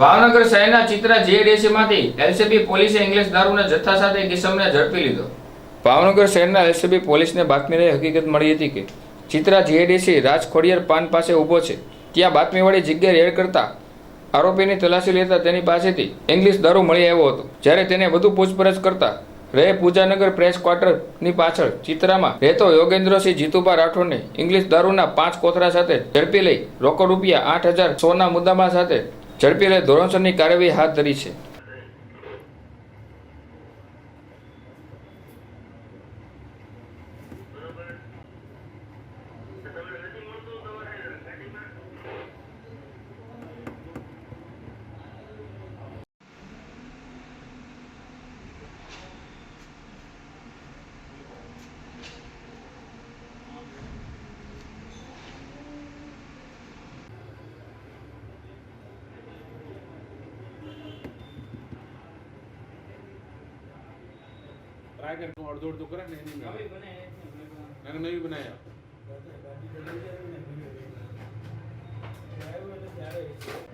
ભાવનગર શહેરના ચિત્રા જીએડીસીમાંથી એલસીબી પોલીસે ઇંગ્લિશ દારૂના જથ્થા સાથે કિસમને ઝડપી લીધો. ભાવનગર શહેરના એલસીબી પોલીસને બાતમીને હકીકત મળી હતી કે ચિત્રા જીએડીસી રાજ ખોડિયાર પાન પાસે ઊભો છે. ત્યાં બાતમીવાળી જગ્યાએ રેડ કરતા આરોપીની તલાશી લેતા તેની પાસેથી ઇંગ્લિશ દારૂ મળી આવ્યો હતો. જ્યારે તેને વધુ પૂછપરછ કરતા રહે પૂજાનગર પ્રેસ ક્વાર્ટરની પાછળ ચિત્રામાં રહેતો યોગેન્દ્રસિંહ જીતુભા રાઠોડને ઇંગ્લિશ દારૂના પાંચ કોથરા સાથે ઝડપી લઈ રોકડ રૂપિયા આઠ હજાર સોના મુદ્દામાં સાથે ઝડપી લઈ ધોરણસરની કાર્યવાહી હાથ ધરી છે. ટ્રાય કર તું અડધો અડધો કરે ને એની મેં મેં નવી બનાયા ત્યારે